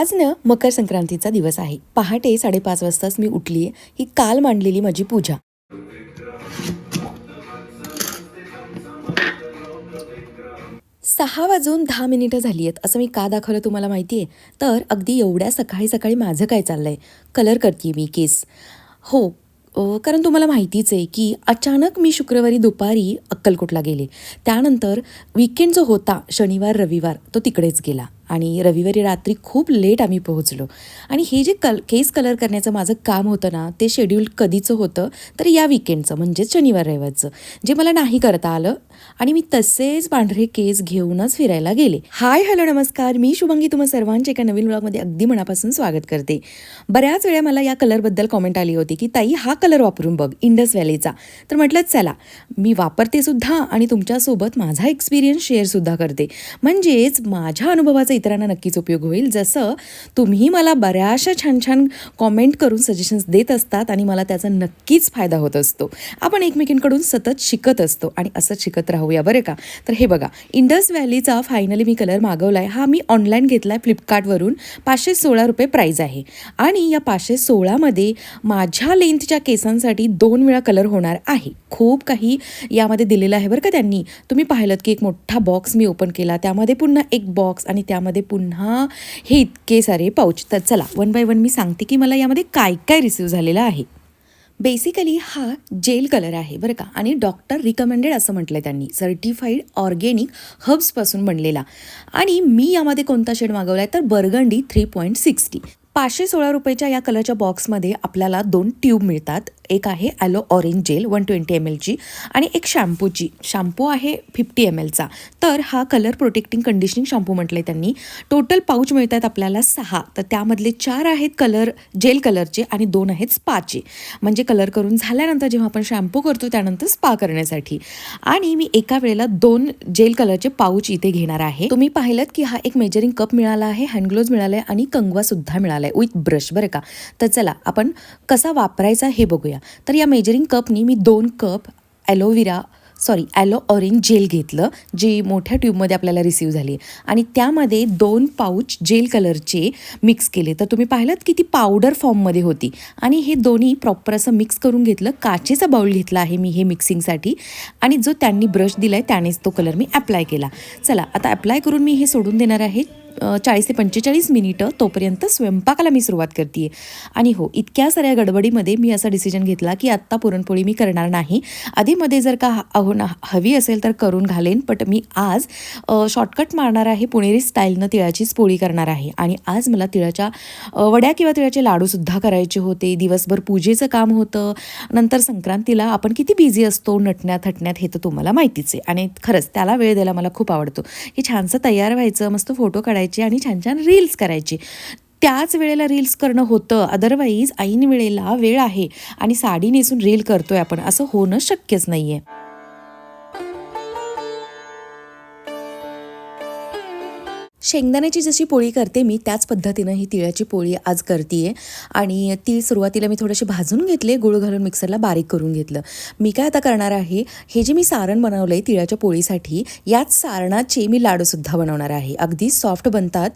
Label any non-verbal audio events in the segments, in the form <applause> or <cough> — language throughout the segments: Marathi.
आज ना मकर संक्रांतीचा दिवस आहे. पहाटे साडेपाच वाजताच मी उठली ही काल मांडलेली माझी पूजा. सहा वाजून दहा मिनिटं झाली आहेत असं मी का दाखवलं तुम्हाला माहिती आहे तर अगदी एवढ्या सकाळी सकाळी माझं काय चाललं आहे कलर करते मी केस. हो कारण तुम्हाला माहितीच आहे की अचानक मी शुक्रवारी दुपारी अक्कलकोटला गेले. त्यानंतर विकेंड जो होता शनिवार रविवार तो तिकडेच गेला. आणि रविवारी रात्री खूप लेट आम्ही पोहोचलो. आणि हे जे कल केस कलर करण्याचं माझं काम होतं ना ते शेड्यूल कधीचं होतं तर या विकेंडचं म्हणजेच शनिवार रविवारचं. जे मला नाही करता आलं आणि मी तसेच पांढरे केस घेऊनच फिरायला गेले. हाय हॅलो नमस्कार. मी शुभंगी तुम्हा सर्वांचे एका नवीन ब्लॉगमध्ये अगदी मनापासून स्वागत करते. बऱ्याच वेळा मला या कलरबद्दल कॉमेंट आली होती की ताई हा कलर वापरून बघ इंडस व्हॅलीचा तर म्हटलं चला मी वापरते सुद्धा आणि तुमच्यासोबत माझा एक्सपिरियन्स शेअरसुद्धा करते. म्हणजेच माझ्या अनुभवाचा इतरांना नक्कीच उपयोग होईल. जसं तुम्ही मला बऱ्याचशा छान छान कॉमेंट करून सजेशन्स देत असतात आणि मला त्याचा नक्कीच फायदा होत असतो. आपण एकमेकींकडून सतत शिकत असतो आणि असंच शिकत राहूया बरं का? तर हे बघा इंडस व्हॅलीचा फायनली मी कलर मागवला आहे हा मी ऑनलाईन घेतला आहे फ्लिपकार्टवरून पाचशे सोळा रुपये प्राईज आहे. आणि या पाचशे सोळामध्ये माझ्या लेंथच्या केसांसाठी दोन वेळा कलर होणार आहे. खूप काही यामध्ये दिलेलं आहे बरं का त्यांनी. तुम्ही पाहिलं की एक मोठा बॉक्स मी ओपन केला. त्यामध्ये पुन्हा एक बॉक्स आणि त्यामध्ये पुन्हा हे इतके सारे पाऊच तर चला वन बाय वन मी सांगते की मला यामध्ये काय काय रिसिव्ह झालेलं आहे. बेसिकली हा जेल कलर आहे बरं का. आणि डॉक्टर रिकमेंडेड असं म्हटलं आहे त्यांनी सर्टिफाईड ऑर्गेनिक हर्ब्सपासून बनलेला. आणि मी यामध्ये कोणता शेड मागवला आहे तर बर्गंडी थ्री पॉईंट सिक्स्टी पाचशे सोळा रुपयाच्या या कलरच्या बॉक्समध्ये आपल्याला दोन ट्यूब मिळतात. एक आहे aloe orange gel one twenty M एलची आणि एक शॅम्पूची शॅम्पू आहे फिफ्टी एम एलचा तर हा कलर प्रोटेक्टिंग कंडिशनिंग शॅम्पू म्हटलं आहे त्यांनी. टोटल पाऊच मिळत आहेत आपल्याला सहा. तर त्यामधले चार आहेत कलर जेल कलरचे आणि दोन आहेत स्पाचे म्हणजे कलर करून झाल्यानंतर जेव्हा आपण शॅम्पू करतो त्यानंतर स्पा करण्यासाठी. आणि मी एका वेळेला दोन जेल कलरचे पाऊच इथे घेणार आहे. तुम्ही पाहिलं की हा एक मेजरिंग कप मिळाला आहे हँडग्लोव्ज मिळाला आहे आणि कंगवासुद्धा मिळाला आहे विथ ब्रश बरं का? तर चला आपण कसा वापरायचा हे बघूया. तर या मेजरिंग कपनी मी दोन cup aloe vera sorry aloe orange gel घेतलं जी मोठ्या ट्यूबमध्ये आपल्याला रिसीव्ह झाली आणि त्यामध्ये दोन पाऊच जेल कलरचे मिक्स केले. तर तुम्ही पाहिलं की ती पावडर फॉर्ममध्ये होती. आणि हे दोन्ही प्रॉपर असं मिक्स करून घेतलं. काचेचा बाऊल घेतला आहे मी हे मिक्सिंगसाठी आणि जो त्यांनी ब्रश दिला आहे त्यानेच तो कलर मी अप्लाय केला. चला आता अप्लाय करून मी हे सोडून देणार आहे. चाळीस ते पंचेचाळीस मिनिटं तोपर्यंत स्वयंपाकाला मी सुरुवात करते आणि हो इतक्या साऱ्या गडबडीमध्ये मी असा डिसिजन घेतला की आत्ता पुरणपोळी मी करणार नाही. आधीमध्ये जर का अहो ना हवी असेल तर करून घालेन बट मी आज शॉर्टकट मारणार आहे पुणेरी स्टाईलनं तिळाचीच पोळी करणार आहे. आणि आज मला तिळाच्या वड्या किंवा तिळाचे लाडूसुद्धा करायचे होते. दिवसभर पूजेचं काम होतं. नंतर संक्रांतीला आपण किती बिझी असतो नटण्यात थटण्यात हे तर तुम्हाला माहितीच आहे. आणि खरंच त्याला वेळ द्यायला मला खूप आवडतो. की छानसं तयार व्हायचं मस्त फोटो काढायचं आणि छान छान रील्स करायची. त्याच वेळेला रील्स करणं होतं. अदरवाईज ऐन वेळेला वेळ आहे. आणि साडी नेसून रील करतोय आपण. असं होणं शक्यच नाही आहे शेंगदाण्याची जशी पोळी करते मी त्याच पद्धतीनं ही तिळाची पोळी आज करते आणि तीळ सुरुवातीला मी थोडेसे भाजून घेतले गुळ घालून मिक्सरला बारीक करून घेतलं. मी काय आता करणार आहे हे जे मी सारण बनवलं आहे तिळाच्या पोळीसाठी याच सारणाचे मी लाडूसुद्धा बनवणार आहे. अगदी सॉफ्ट बनतात.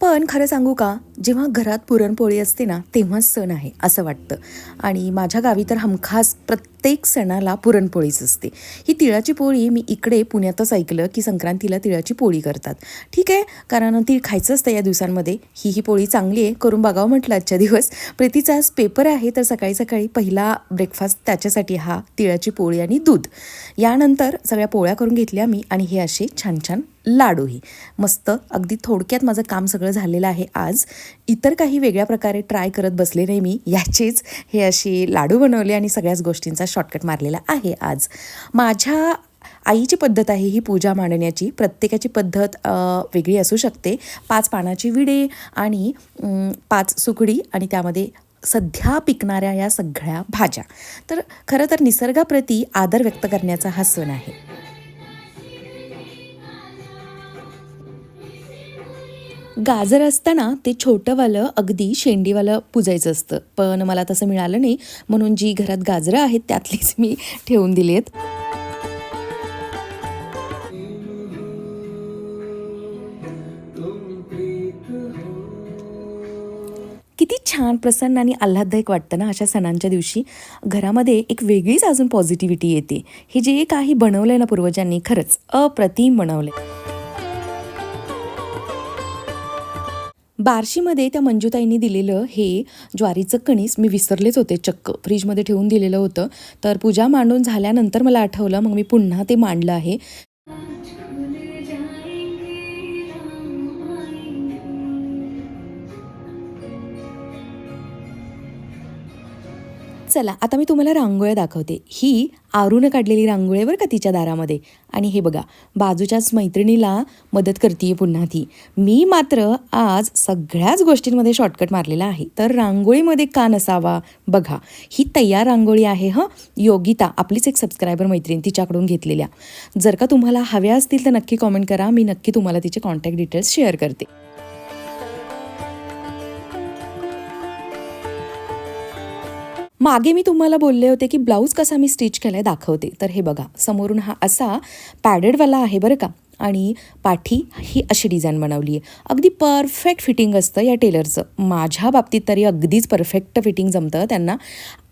पण खरं सांगू का जेव्हा घरात पुरणपोळी असते ना तेव्हा सण आहे असं वाटतं. आणि माझ्या गावी तर हमखास प्रत्येक प्रत्येक सणाला पुरणपोळीच असते. ही तिळाची पोळी मी इकडे पुण्यातच ऐकलं की संक्रांतीला तिळाची पोळी करतात. ठीक आहे? कारण तीळ खायचं असतं या दिवसांमध्ये. ही ही पोळी चांगली आहे. करून बघावं म्हटलं आजच्या दिवस. प्रीतीचा आज पेपर आहे तर सकाळी सकाळी पहिला ब्रेकफास्ट त्याच्यासाठी हा तिळाची पोळी आणि दूध. यानंतर सगळ्या पोळ्या करून घेतल्या मी आणि हे असे छान छान लाडूही. मस्त अगदी थोडक्यात माझं काम सगळं झालेलं आहे आज. इतर काही वेगळ्या प्रकारे ट्राय करत बसले नाही मी. याचेच हे असे लाडू बनवले आणि सगळ्याच गोष्टींचा शॉर्टकट मारलेला आहे आज. माझ्या आईची पद्धत आहे ही पूजा मांडण्याची. प्रत्येकाची पद्धत वेगळी असू शकते. पाच पानाची विडे आणि पाच सुकडी आणि त्यामध्ये सध्या पिकणाऱ्या या सगळ्या भाज्या. तर खरं तर निसर्गाप्रती आदर व्यक्त करण्याचा हा सण आहे. गाजर असताना ते छोटंवालं अगदी शेंडीवालं पुजायचं असतं. पण मला तसं मिळालं नाही. म्हणून जी घरात गाजरं आहेत त्यातलीच मी ठेवून दिली आहेत. किती छान प्रसन्न आणि आल्हाददायक वाटतं ना अशा सणांच्या दिवशी. घरामध्ये एक वेगळीच अजून पॉझिटिव्हिटी येते. हे जे काही बनवलं आहे ना पूर्वजांनी खरंच अप्रतिम बनवलं बार्शीमध्ये त्या मंजुताईंनी दिलेलं हे ज्वारीचं कणीस मी विसरलेच होते चक्क. फ्रीजमध्ये ठेवून दिलेलं होतं. तर पूजा मांडून झाल्यानंतर मला आठवलं मग मी पुन्हा ते मांडलं आहे. चला आता मी तुम्हाला रांगोळ्या दाखवते. ही आरून काढलेली रांगोळी बरं का तिच्या दारामध्ये. आणि हे बघा बाजूच्याच मैत्रिणीला मदत करते पुन्हा ती. मी मात्र आज सगळ्याच गोष्टींमध्ये शॉर्टकट मारलेला आहे. तर रांगोळीमध्ये का नसावा? बघा ही तयार रांगोळी आहे हं? योगिता आपलीच एक सबस्क्रायबर मैत्रीण तिच्याकडून घेतलेल्या. जर का तुम्हाला हव्या असतील तर नक्की कॉमेंट करा. मी नक्की तुम्हाला तिचे कॉन्टॅक्ट डिटेल्स शेअर करते. मागे मी तुम्हाला बोलले होते की ब्लाऊज कसा मी स्टिच केला आहे दाखवते. तर हे बघा समोरून हा असा पॅडेडवाला आहे बरं का. आणि पाठी ही अशी डिझाईन बनवली आहे. अगदी परफेक्ट फिटिंग असतं या टेलरचं. माझ्या बाबतीत तरी अगदीच परफेक्ट फिटिंग जमतं त्यांना.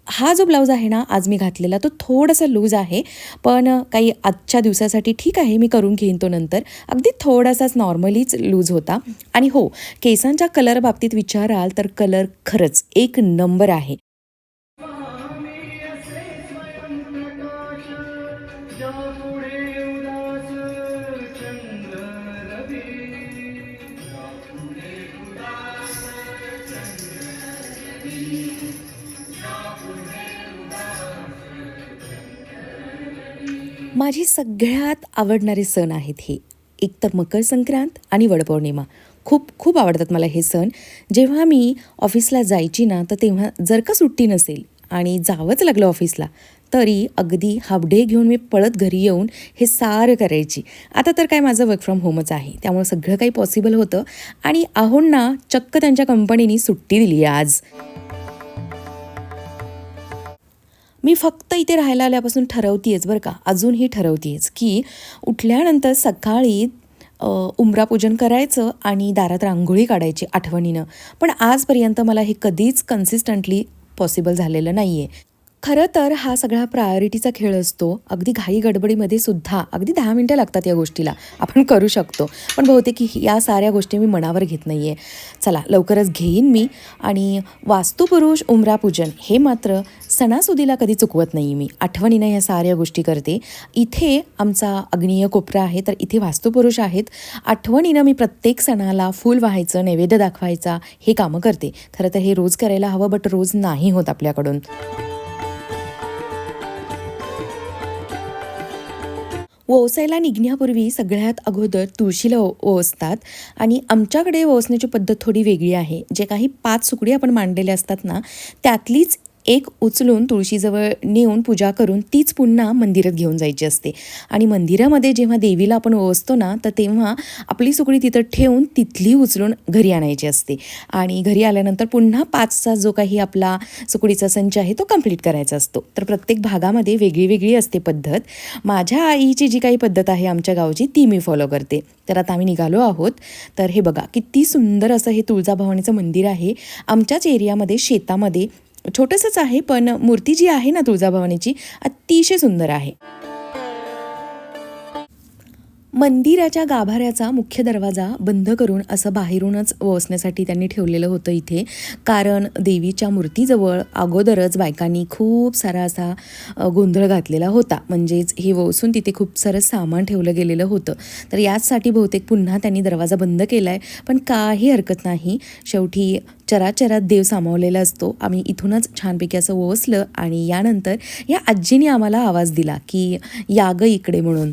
हा जो ब्लाऊज आहे ना आज मी घातलेला तो थोडासा लूज आहे. पण काही आजच्या दिवसासाठी ठीक आहे मी करून घेईन तो नंतर. अगदी थोडासाच नॉर्मलीच लूज होता. आणि हो केसांच्या कलर बाबतीत विचाराल तर कलर खरंच एक नंबर आहे. माझी सगळ्यात आवडणारे सण आहेत हे. एक तर मकर संक्रांत आणि वडपौर्णिमा खूप खूप आवडतात मला हे सण. जेव्हा मी ऑफिसला जायची ना तर तेव्हा जर का सुट्टी नसेल आणि जावंच लागलं ऑफिसला तरी अगदी हाफ डे घेऊन मी पळत घरी येऊन हे सारं करायची. आता तर काय माझं वर्क फ्रॉम होमच आहे. त्यामुळे सगळं काही पॉसिबल होतं. आणि आहोंना चक्क त्यांच्या कंपनीने सुट्टी दिली आहे आज. मी फक्त इथे राहायला आल्यापासून ठरवतीयच बरं का. अजूनही ठरवतीयच की उठल्यानंतर सकाळी उमरापूजन करायचं आणि दारात रांगोळी काढायची आठवणीनं. पण आजपर्यंत मला हे कधीच कन्सिस्टंटली पॉसिबल झालेलं नाही आहे खरं तर हा सगळा प्रायोरिटीचा खेळ असतो. अगदी घाई गडबडीमध्ये सुद्धा अगदी दहा मिनटं लागतात या गोष्टीला. आपण करू शकतो. पण बहुतेक ही- या साऱ्या गोष्टी मी मनावर घेत नाही आहे चला लवकरच घेईन मी. आणि वास्तुपुरुष उमरापूजन हे मात्र सणासुदीला कधी चुकवत नाही मी. आठवणीनं ह्या साऱ्या गोष्टी करते. इथे आमचा अग्नीय कोपरा आहे तर इथे वास्तुपुरुष आहेत. आठवणीनं मी प्रत्येक सणाला फूल व्हायचं नैवेद्य दाखवायचा हे कामं करते. खरं तर हे रोज करायला हवं बट रोज नाही होत आपल्याकडून. ओसायला निघण्यापूर्वी सगळ्यात अगोदर तुळशीला ओ ओसतात. आणि आमच्याकडे ओसण्याची पद्धत थोडी वेगळी आहे. जे काही पाच सुकडी आपण मांडलेल्या असतात ना त्यातलीच एक उचलून तुळशीजवळ नेऊन पूजा करून तीच पुन्हा मंदिरात घेऊन जायची असते. आणि मंदिरामध्ये जेव्हा देवीला आपण ओवसतो ना तर तेव्हा आपली सुकडी तिथं ठेवून तिथली उचलून घरी आणायची असते. आणि घरी आल्यानंतर पुन्हा पाचचा जो काही आपला सुकडीचा संच आहे तो कंप्लीट करायचा असतो. तर प्रत्येक भागामध्ये वेगळी वेगळी असते पद्धत. माझ्या आईची जी काही पद्धत आहे आमच्या गावची ती मी फॉलो करते. तर आता आम्ही निघालो आहोत. तर हे बघा किती सुंदर असं हे तुळजाभवानीचं मंदिर आहे. आमच्याच एरियामध्ये शेतामध्ये छोटंसंच आहे पण मूर्ती जी आहे ना तुळजाभवानीची अतिशय सुंदर आहे. मंदिराच्या गाभाऱ्याचा मुख्य दरवाजा बंद करून असं बाहेरूनच वसण्यासाठी त्यांनी ठेवलेलं होतं इथे. कारण देवीच्या मूर्तीजवळ अगोदरच बायकांनी खूप सारा असा गोंधळ घातलेला होता. म्हणजेच हे वसून तिथे खूप सारं सामान ठेवलं गेलेलं होतं. तर याचसाठी बहुतेक पुन्हा त्यांनी दरवाजा बंद केला आहे पण काही हरकत नाही. शेवटी चराचरात देव सामावलेला असतो. आम्ही इथूनच छानपैकी असं ओसलं आणि यानंतर या आजीने आम्हाला आवाज दिला की या ग इकडे म्हणून.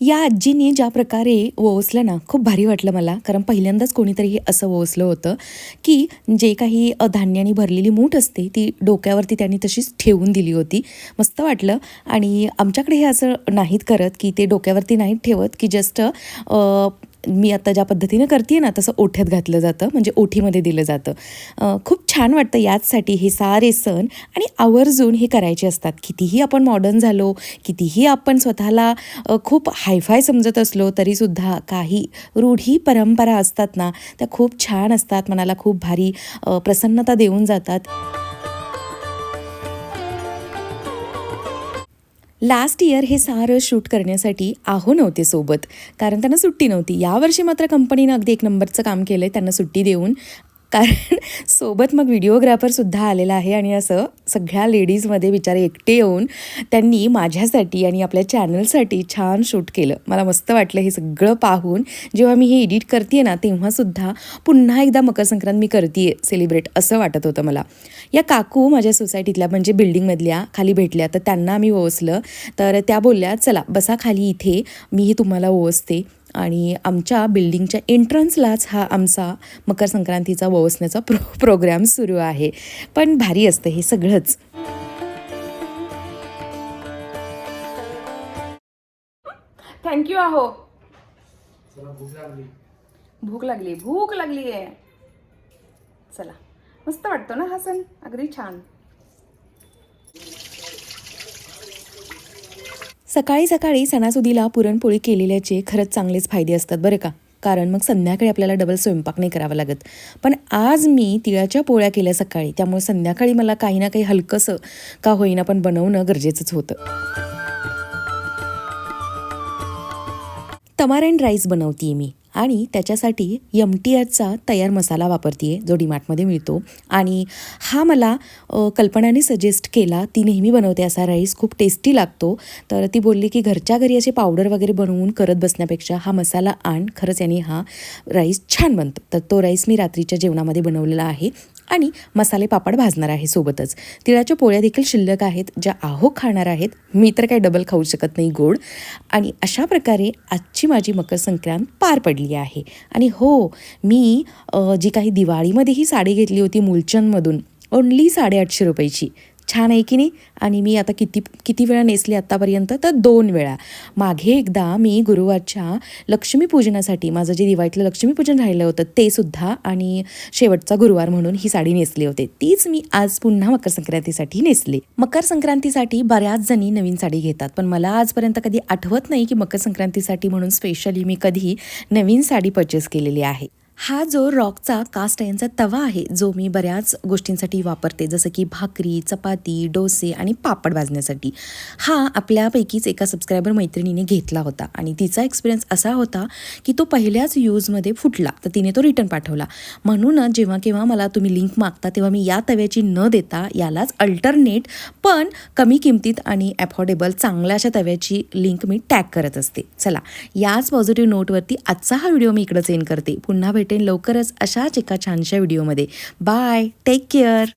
या आजीने ज्या प्रकारे ओवसलं ना खूप भारी वाटलं मला. कारण पहिल्यांदाच कोणीतरी असं ओसलं होतं की जे काही धान्याने भरलेली मूठ असते ती डोक्यावरती त्यांनी तशीच ठेवून दिली होती. मस्त वाटलं. आणि आमच्याकडे हे असं नाहीत करत की ते डोक्यावरती नाहीत ठेवत की जस्ट मी आता ज्या पद्धतीनं करते ना तसं ओठ्यात घातलं जातं म्हणजे ओठीमध्ये दिलं जातं. खूप छान वाटतं याचसाठी हे सारे सण आणि आवर्जून हे करायचे असतात. कितीही आपण मॉडर्न झालो कितीही आपण स्वतःला खूप हायफाय समजत असलो तरीसुद्धा काही रूढी परंपरा असतात ना त्या खूप छान असतात मनाला खूप भारी प्रसन्नता देऊन जातात. लास्ट इयर हे सारं शूट करण्यासाठी आहो नव्हते सोबत. कारण त्यांना सुट्टी नव्हती. यावर्षी मात्र कंपनीनं अगदी एक नंबरचं काम केलं आहे त्यांना सुट्टी देऊन. कारण <laughs> सोबत मग व्हिडिओग्राफरसुद्धा आलेला आहे आणि असं सगळ्या लेडीजमध्ये बिचारे एकटे येऊन त्यांनी माझ्यासाठी आणि आपल्या चॅनलसाठी छान शूट केलं. मला मस्त वाटलं हे सगळं पाहून. जेव्हा मी हे एडिट करते ना तेव्हासुद्धा पुन्हा एकदा मकर संक्रांत मी करते सेलिब्रेट असं वाटत होतं मला. या काकू माझ्या सोसायटीतल्या म्हणजे बिल्डिंगमधल्या खाली भेटल्या. तर त्यांना आम्ही ओसलं तर त्या बोलल्या चला बसा खाली इथे. मीही तुम्हाला ओसते आणि आमच्या बिल्डिंगच्या एंट्रन्सलाच हा आमचा मकर संक्रांतीचा ओवसण्याचा प्रो प्रोग्राम सुरू आहे. पण भारी असतं हे सगळंच. थँक्यू आहो. भूक लागली. भूक लागली आहे चला. मस्त वाटतो ना हा सण? अगदी छान. सकाळी सकाळी सणासुदीला पुरणपोळी केलेल्याचे खरंच चांगलेच फायदे असतात बरं का. कारण मग संध्याकाळी आपल्याला डबल स्वयंपाक नाही करावा लागत. पण आज मी तिळाच्या पोळ्या केल्या सकाळी. त्यामुळे संध्याकाळी मला काही ना काही हलकंसं का होईना पण बनवणं गरजेचंच होतं. तमारण राईस बनवते मी. आणि त्याच्यासाठी एम टी आरचा तयार मसाला वापरते जो डीमार्टमध्ये मिळतो. आणि हा मला कल्पनाने सजेस्ट केला ती नेहमी बनवते असा राईस खूप टेस्टी लागतो. तर ती बोलली की घरच्या घरी असे पावडर वगैरे बनवून करत बसण्यापेक्षा हा मसाला आण. खरंच याने हा राईस छान बनतो. तर तो राईस मी रात्रीच्या जेवणामध्ये बनवलेला आहे. आणि मसाले पापड भाजणार आहे सोबतच. तिळाच्या पोळ्या देखील शिल्लक आहेत ज्या आहो खाणार आहेत. मी तर काही डबल खाऊ शकत नाही गोड. आणि अशा प्रकारे आजची माझी मकर संक्रांत पार पडली आहे. आणि हो मी जी काही दिवाळीमध्ये ही साडी घेतली होती मुलचंदमधून ओन्ली साडेआठशे रुपयाची. छान आहे की नाही? आणि मी आता किती किती वेळा नेसली आत्तापर्यंत तर दोन वेळा. मागे एकदा मी गुरुवारच्या लक्ष्मीपूजनासाठी माझं जे दिवाळीतलं लक्ष्मीपूजन राहिलं होतं ते सुद्धा आणि शेवटचा गुरुवार म्हणून ही साडी नेसली होते. तीच मी आज पुन्हा मकर संक्रांतीसाठी नेसली. मकर संक्रांतीसाठी बऱ्याच जणी नवीन साडी घेतात पण मला आजपर्यंत कधी आठवत नाही की मकर संक्रांतीसाठी म्हणून स्पेशली मी कधी नवीन साडी पर्चेस केलेली आहे. हा जो रॉकचा कास्ट आयनचा तवा आहे जो मी बऱ्याच गोष्टींसाठी वापरते जसं की भाकरी चपाती डोसे आणि पापड भाजण्यासाठी हा आपल्यापैकीच एका सबस्क्रायबर मैत्रिणीने घेतला होता. आणि तिचा एक्सपिरियन्स असा होता की तो पहिल्याच यूजमध्ये फुटला तर तिने तो रिटर्न पाठवला. म्हणून जेव्हा केव्हा मला तुम्ही लिंक मागता तेव्हा मी या तव्याची न देता यालाच अल्टरनेट पण कमी किमतीत आणि ॲफोर्डेबल चांगल्या अशा तव्याची लिंक मी टॅग करत असते. चला याच पॉझिटिव्ह नोटवरती आजचा हा व्हिडिओ मी इकडं सेंड करते. पुन्हा भेट. भेटेन लवकरच अशाच एका छानशा व्हिडिओमध्ये. Bye take care